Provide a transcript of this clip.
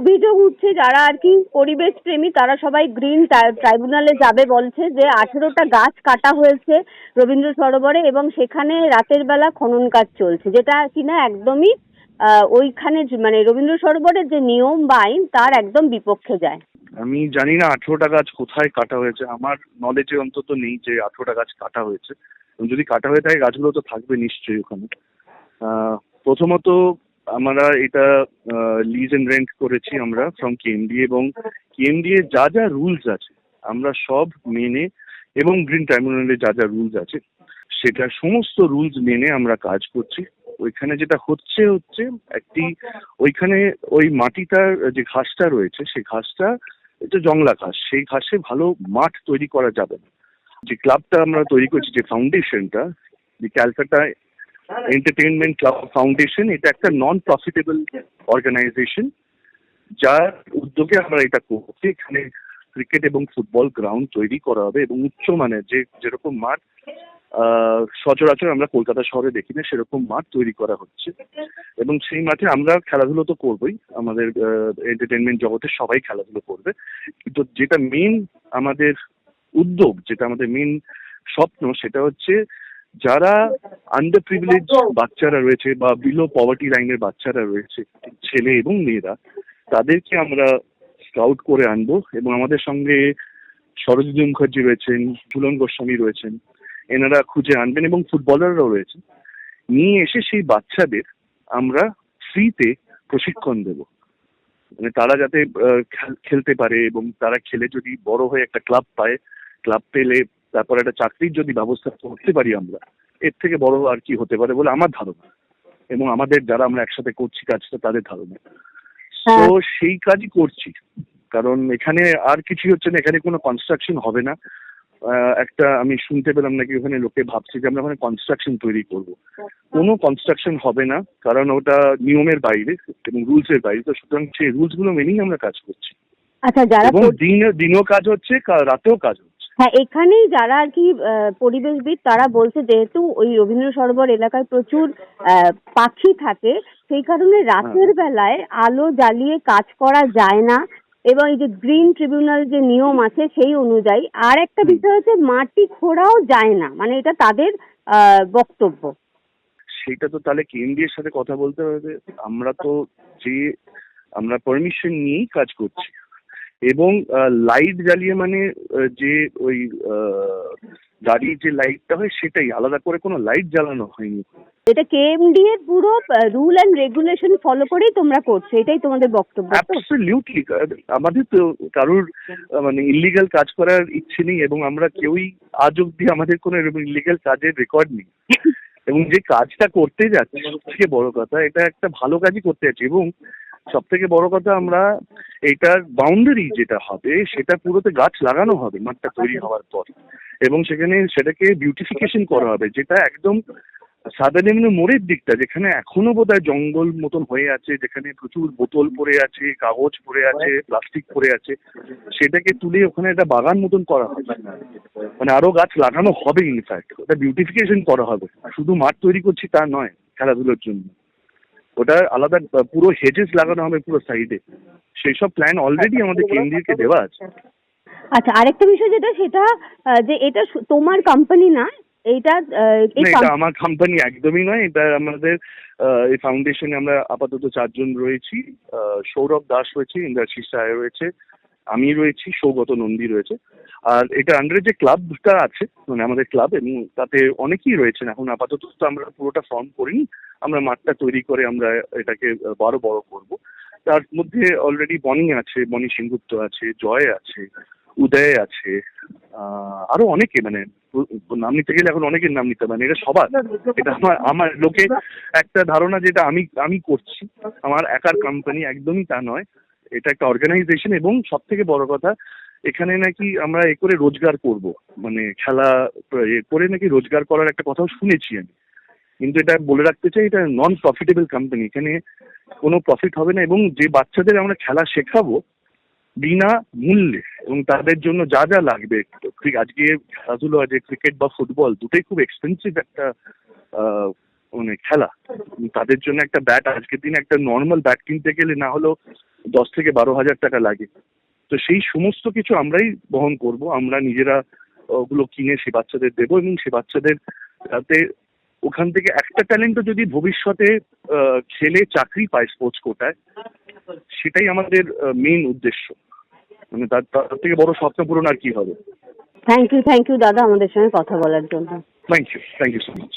অভিযোগ উঠছে যারা আর কি পরিবেশ প্রেমী, তারা সবাই গ্রিন ট্রাইব্যুনালে যাবে বলছে যে আঠেরোটা গাছ কাটা হয়েছে রবীন্দ্র সরোবরে এবং সেখানে রাতের বেলা খনন কাজ চলছে, যেটা কিনা একদমই ওইখানে মানে রবীন্দ্র সরোবরের যে নিয়ম বা আইন তার একদম বিপক্ষে যায়। আমি জানি না আঠেরোটা গাছ কোথায় কাটা হয়েছে, আমার নলেজে অন্তত নেই যে আঠেরোটা গাছ কাটা হয়েছে। যদি কাটা হয়ে থাকে, গাছগুলো তো থাকবে নিশ্চয়ই ওখানে। প্রথমত আমরা এটা লিজ এন্ড রেন্ট করেছি আমরা ফ্রম কেএমডি এবং কেএমডি এর যা যা রুলস আছে, আমরা সব মেনে এবং গ্রিন ট্রাইব্যুনালে যা যা রুলস আছে, সেটা সমস্ত রুলস মেনে আমরা কাজ করছি। ওইখানে যেটা হচ্ছে হচ্ছে একটি, ওইখানে ওই মাটিটার যে ঘাসটা রয়েছে, সেই ঘাসটা এটা জংলা ঘাস, সেই ঘাসে ভালো মাঠ তৈরি করা যাবে না। যে ক্লাবটা আমরা তৈরি করছি, যে ফাউন্ডেশনটা যে ক্যালকাটা এন্টারটেনমেন্ট ক্লাব ফাউন্ডেশন এটা একটা নন প্রফিটেবল অর্গানাইজেশন যার উদ্যোগে আমরা এটা করছি। এখানে ক্রিকেট এবং ফুটবল গ্রাউন্ড তৈরি করা হবে এবং উচ্চ উচ্চমানের যে যেরকম মাঠ সচরাচর আমরা কলকাতা শহরে দেখি না, সেরকম মাঠ তৈরি করা হচ্ছে। এবং সেই মাঠে আমরা খেলাধুলো তো করবোই। আমাদের এন্টারটেনমেন্ট জগতে সবাই খেলাধুলো করবে। কিন্তু যেটা মেন আমাদের উদ্যোগ, যেটা আমাদের মেন স্বপ্ন, সেটা হচ্ছে যারা আন্ডার প্রিভিলেজ বাচ্চারা রয়েছে বা বিলো পভার্টি লাইনের বাচ্চারা রয়েছে, ছেলে এবং মেয়েরা, তাদেরকে আমরা স্কাউট করে আনব এবং আমাদের সঙ্গে সরোজিনী মুখার্জি রয়েছেন, ঝুলন গোস্বামী রয়েছেন, এনারা খুঁজে আনবেন এবং ফুটবলাররাও রয়েছেন। নিয়ে এসে সেই বাচ্চাদের আমরা ফ্রিতে প্রশিক্ষণ দেব। মানে তারা যাতে খেলতে পারে এবং তারা খেলে যদি বড় হয়ে একটা ক্লাব পায় ক্লাব পেলে তারপর একটা চাকরির যদি ব্যবস্থা করতে পারি আমরা এর থেকে বড় আর কি হতে পারে বলে আমার ধারণা এবং আমাদের যারা আমরা একসাথে করছি কাজটা তাদের ধারণা। তো সেই কাজই করছি কারণ এখানে আর কিছু হচ্ছে না এখানে কোনো কনস্ট্রাকশন হবে না। একটা আমি শুনতে পেলাম নাকি ওখানে লোকে ভাবছে যে আমরা ওখানে কনস্ট্রাকশন তৈরি করব। কোনো কনস্ট্রাকশন হবে না কারণ ওটা নিয়মের বাইরে এবং রুলস এর বাইরে। তো সুতরাং সেই রুলসগুলো মেনেই আমরা কাজ করছি। আচ্ছা যারা এবং দিনও কাজ হচ্ছে রাতেও কাজ হচ্ছে। হ্যাঁ এখানেই যারা আর কি পরিবেশবিদ তারা বলছে যেহেতু ওই রবীন্দ্র সরোবর এলাকায় প্রচুর পাখি থাকে সেই কারণে রাতের বেলায় আলো জ্বালিয়ে কাজ করা যায় না এবং এই যে গ্রিন ট্রিবিউনাল যে নিয়ম আছে সেই অনুযায়ী আর একটা বিষয় হচ্ছে মাটি খোঁড়াও যায় না মানে এটা তাদের আহ, বক্তব্য। সেটা তো তাহলে কেন্দ্রের সাথে কথা বলতে হবে? আমরা তো যে আমরা পারমিশন নিয়েই কাজ করছি। এবং লাইট জ্বালিয়ে মানে যে ওই গাড়ির যে লাইটটা হয় সেটাই আলাদা করে কোনো লাইট জ্বালানো হয়নি। এটা কেএমডি এর পুরো রুল অ্যান্ড রেগুলেশন ফলো করেই তোমরা করছ এটাই তোমাদের বক্তব্য অ্যাবসলিউটলি আমাদের তো কারোর মানে ইলিগাল কাজ করার ইচ্ছে নেই এবং আমরা কেউই আজ অব্দি আমাদের কোনো এরকম ইলিগাল কাজের রেকর্ড নেই। এবং যে কাজটা করতে যাচ্ছি সব থেকে বড় কথা এটা একটা ভালো কাজই করতে যাচ্ছি এবং সব থেকে বড় কথা আমরা এটার বাউন্ডারি যেটা হবে, সেটা পুরোতে গাছ লাগানো হবে মাঠটা তৈরি হওয়ার পর। এবং সেখানে সেটাকে বিউটিফিকেশন করা হবে, যেটা একদম সাদা নিম্ন মোড়ের দিকটা, যেখানে এখনও বোধহয় জঙ্গল মতন হয়ে আছে, যেখানে প্রচুর বোতল পড়ে আছে, কাগজ পড়ে আছে, প্লাস্টিক পড়ে আছে, সেটাকে তুলে ওখানে একটা বাগান মতন করা হবে। মানে আরও গাছ লাগানো হবে ইনফ্যাক্ট ওটা বিউটিফিকেশন করা হবে। শুধু মাঠ তৈরি করছি তা নয়, খেলাধুলোর জন্য। ওটা আলাদা পুরো হেজেস লাগানো হবে পুরো সাইডে সেই সব প্ল্যান অলরেডি আমাদের কেন্দ্রীয়কে দেওয়া আছে। আচ্ছা আরেকটা বিষয় যেটা সেটা যে এটা তোমার কোম্পানি না com- এটা আমার কোম্পানি একদমই নয়। এটা আমাদের এই ফাউন্ডেশনে আমরা আপাতত চারজন রয়েছি। সৌরভ দাস রয়েছে ইন্দ্রাশিস রায় রয়েছে। আমি রয়েছি, সৌগত নন্দী রয়েছে। আর এটা আন্ডারে যে ক্লাবটা আছে মানে আমাদের ক্লাব এবং তাতে অনেকেই রয়েছেন। এখন আপাতত তো আমরা পুরোটা ফর্ম করিনি, আমরা মাঠটা তৈরি করে আমরা এটাকে আরও বড় করব। তার মধ্যে অলরেডি বনি আছে, বনি সেনগুপ্ত আছে, জয় আছে, উদয় আছে আরও অনেকে মানে নাম নিতে গেলে এখন অনেকের নাম নিতে মানে এটা সবার। এটা আমার আমার লোকে একটা ধারণা যেটা আমি আমি করছি। আমার একার কোম্পানি একদমই তা নয়। এটা একটা অর্গানাইজেশন এবং সব থেকে বড় কথা, এখানে নাকি আমরা এ করে রোজগার করব। মানে খেলা, এ করে নাকি রোজগার করার একটা কথাও শুনেছি আমি। কিন্তু এটা বলে রাখতে চাই, এটা নন প্রফিটেবল কোম্পানি এখানে কোনো প্রফিট হবে না এবং যে বাচ্চাদের আমরা খেলা শেখাবো বিনা মূল্যে এবং তাদের জন্য যা যা লাগবে। আজকে খেলাধুলো আছে ক্রিকেট বা ফুটবল দুটোই খুব এক্সপেন্সিভ একটা মানে খেলা। তাদের জন্য একটা ব্যাট আজকের দিনে একটা নর্মাল ব্যাট কিনতে গেলে না হলেও দশ থেকে বারো হাজার টাকা লাগে। তো সেই সমস্ত কিছু আমরাই বহন করব। আমরা নিজেরা ওগুলো কিনে সে বাচ্চাদের দেবো এবং সে বাচ্চাদের যাতে ওখান থেকে একটা ট্যালেন্টও যদি ভবিষ্যতে খেলে চাকরি পায় স্পোর্টস কোটায় সেটাই আমাদের মেইন উদ্দেশ্য। মানে তার তার থেকে বড় স্বপ্ন পূরণ আর কি হবে? থ্যাংক ইউ থ্যাংক ইউ দাদা আমাদের সঙ্গে কথা বলার জন্য। Thank you thank you so much